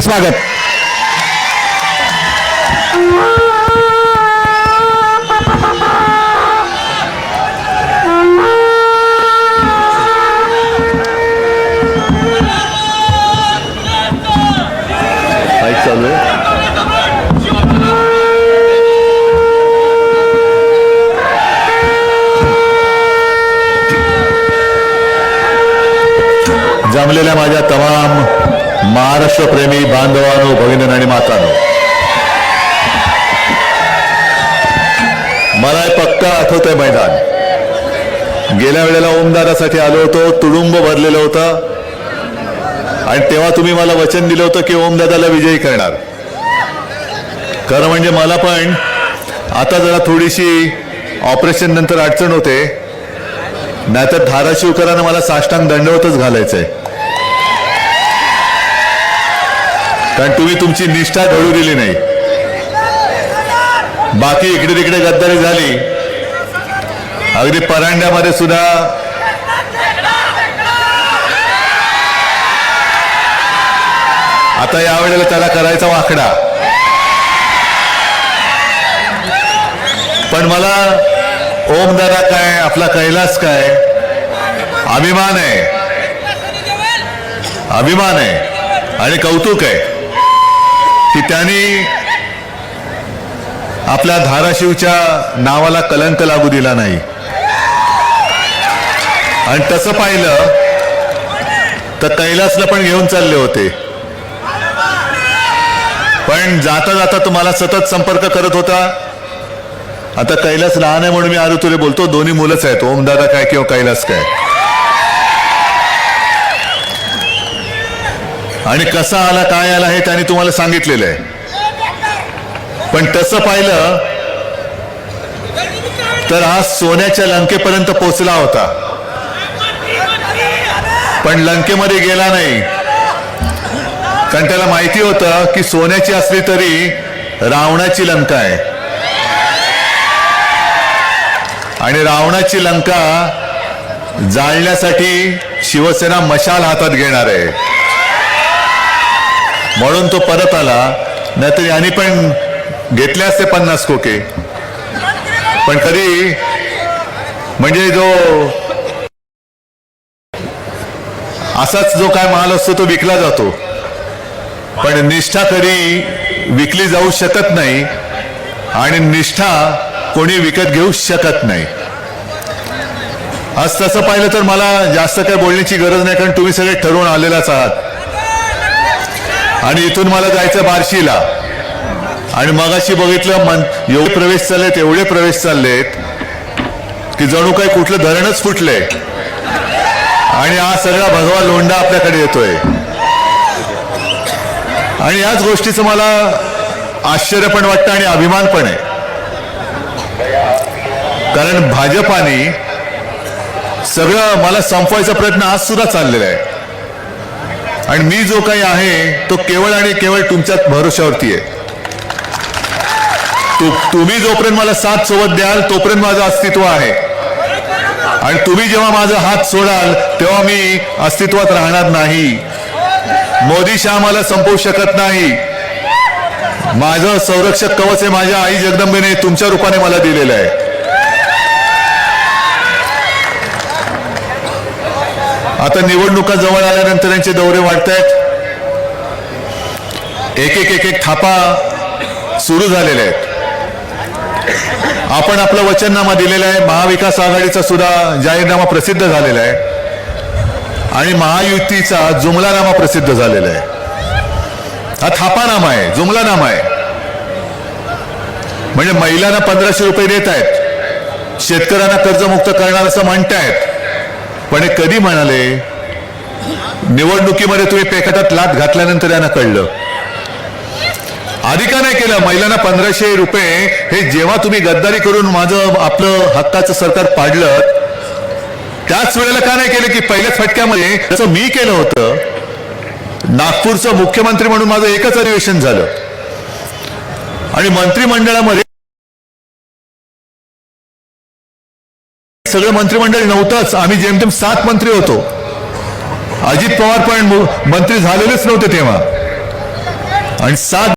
स्वागत. चालू जमलेल्या माझ्या तमाम महाराष्ट्रप्रेमी बांधवानो भगिनी आणि मातानो. मला हे पक्का आहे मैदान. गेल्या वेळेला ओमदारासाठी आलो होतो तुडुंब भरलेलं होतं. आणि तेव्हा तुम्ही मला वचन दिलं होतं की ओमदादाला विजयी करणार. खरं म्हणजे मला पण आता जरा थोडीशी ऑपरेशन नंतर अडचण होते. नाहीतर धाराशिवकरांना मला साष्टांग दंडवतच घालायचंय. कारण तुम्ही तुमची निष्ठा ढळू दिली नाही. बाकी इकडे तिकडे गद्दारी झाली. अगदी परांड्यामध्ये सुद्धा आता यावेळेला त्याला करायचा वाकडा. पण मला ओमदादा काय आपला कैलास काय अभिमान आहे. अभिमान आहे आणि कौतुक आहे. की त्यांनी आपल्या धाराशिवच्या नावाला कलंक लागू दिला नाही. आणि तसं पाहिलं तर कैलासला पण घेऊन चालले होते. पण जाता जाता तुम्हाला सतत संपर्क करत होता. आता कैलास लहान आहे म्हणून मी आरु तुले बोलतो दोन्ही मुलंच आहेत ओमदादा काय किंवा कैलास काय. आणि कसा आला काय आला हे त्यांनी तुम्हाला सांगितलेलं आहे. पण तसं पाहिलं तर हा सोन्याच्या लंकेपर्यंत पोचला होता. पण लंकेमध्ये गेला नाही. कारण त्याला माहिती होतं की सोन्याची असली तरी रावणाची लंका आहे. आणि रावणाची लंका जाळण्यासाठी शिवसेना मशाल हातात घेणार आहे. म्हणून तो परत आला. नाहीतर यांनी पण घेतले असते पन्नास कोके. पण तरी म्हणजे जो असाच जो काय माल असतो तो विकला जातो. पण निष्ठा कधी विकली जाऊ शकत नाही आणि निष्ठा कोणी विकत घेऊ शकत नाही. आज तसं पाहिलं तर मला जास्त काही बोलण्याची गरज नाही कारण तुम्ही सगळे ठरवून आलेलाच आहात. आणि इथून मला जायचं बार्शीला. आणि मगाशी बघितलं मन एवढे प्रवेश चाललेत एवढे प्रवेश चाललेत की जणू काही कुठलं धरणच फुटलंय. आणि हा सगळा भगवा लोंडा आपल्याकडे येतोय. आणि याच गोष्टीचं मला आश्चर्य पण वाटतं आणि अभिमान पण आहे. कारण भाजपाने सगळं मला संपवायचा प्रयत्न आज सुद्धा चाललेला आहे. आणि मी जो काही आहे तो केवळ आणि केवळ तुमच्याच भरोशावरती आहे. तु, तुम्ही जोपर्यंत मला साथ सोबत द्याल तोपर्यंत माझं अस्तित्व आहे. आणि तुम्ही जेव्हा माझा हात सोडाल तेव्हा मी अस्तित्वात राहणार नाही. मोदी शहा मला संपवू शकत नाही. माझं संरक्षक कवच हे माझ्या आई जगदंबेने तुमच्या रूपाने मला दिलेलं आहे. आता निवडणुका जवळ आल्यानंतर त्यांचे दौरे वाढत आहेत एक एक एक एक थापा सुरू झालेले आहेत. आपण आपलं वचननामा दिलेला आहे. महाविकास आघाडीचा सुद्धा जाहीरनामा प्रसिद्ध झालेला आहे. आणि महायुतीचा जुमलानामा प्रसिद्ध झालेला आहे. हा थापानामा आहे जुमलानामा आहे. म्हणजे महिलांना पंधराशे रुपये देत आहेत. शेतकऱ्यांना कर्जमुक्त करणार असं म्हणतायत. पण हे कधी म्हणाले? निवडणुकीमध्ये तुम्ही पेकटात लाट घातल्यानंतर यांना कळलं. आधी का नाही केलं महिलांना पंधराशे रुपये हे जेव्हा तुम्ही गद्दारी करून माझं आपलं हक्काचं सरकार पाडलं त्याच वेळेला का नाही केलं की पहिल्याच फटक्यामध्ये जसं मी केलं होतं नागपूरचं मुख्यमंत्री म्हणून माझं एकच अधिवेशन झालं. आणि मंत्रिमंडळामध्ये सगळं मंत्रिमंडळ नव्हतंच. आम्ही जेमतेम सात मंत्री होतो. अजित पवार पण मंत्री झालेलेच नव्हते तेव्हा. आणि सात